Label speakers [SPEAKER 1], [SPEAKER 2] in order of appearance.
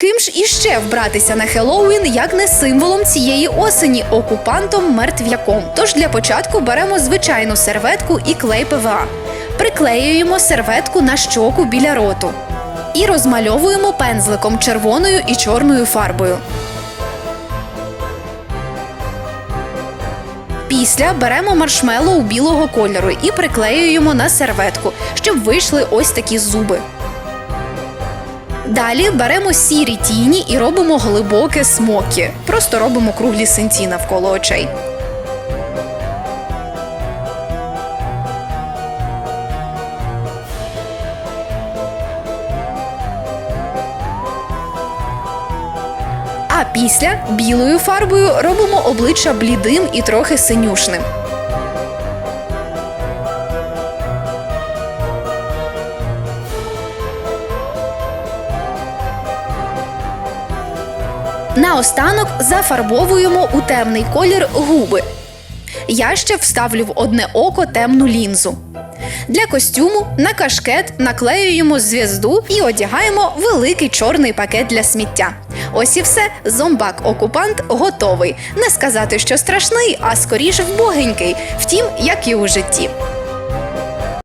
[SPEAKER 1] Ким ж іще вбратися на Хеллоуін, як не символом цієї осені, окупантом мертв'яком. Тож для початку беремо звичайну серветку і клей ПВА. Приклеюємо серветку на щоку біля роту і розмальовуємо пензликом червоною і чорною фарбою. Після беремо маршмеллоу білого кольору і приклеюємо на серветку, щоб вийшли ось такі зуби. Далі беремо сірі тіні і робимо глибоке смокі. Просто робимо круглі синці навколо очей. А після білою фарбою робимо обличчя блідим і трохи синюшним. Наостанок зафарбовуємо у темний колір губи. Я ще вставлю в одне око темну лінзу. Для костюму на кашкет наклеюємо зв'язду і одягаємо великий чорний пакет для сміття. Ось і все. Зомбак-окупант готовий. Не сказати, що страшний, а скоріше вбогенький. Втім, як і у житті.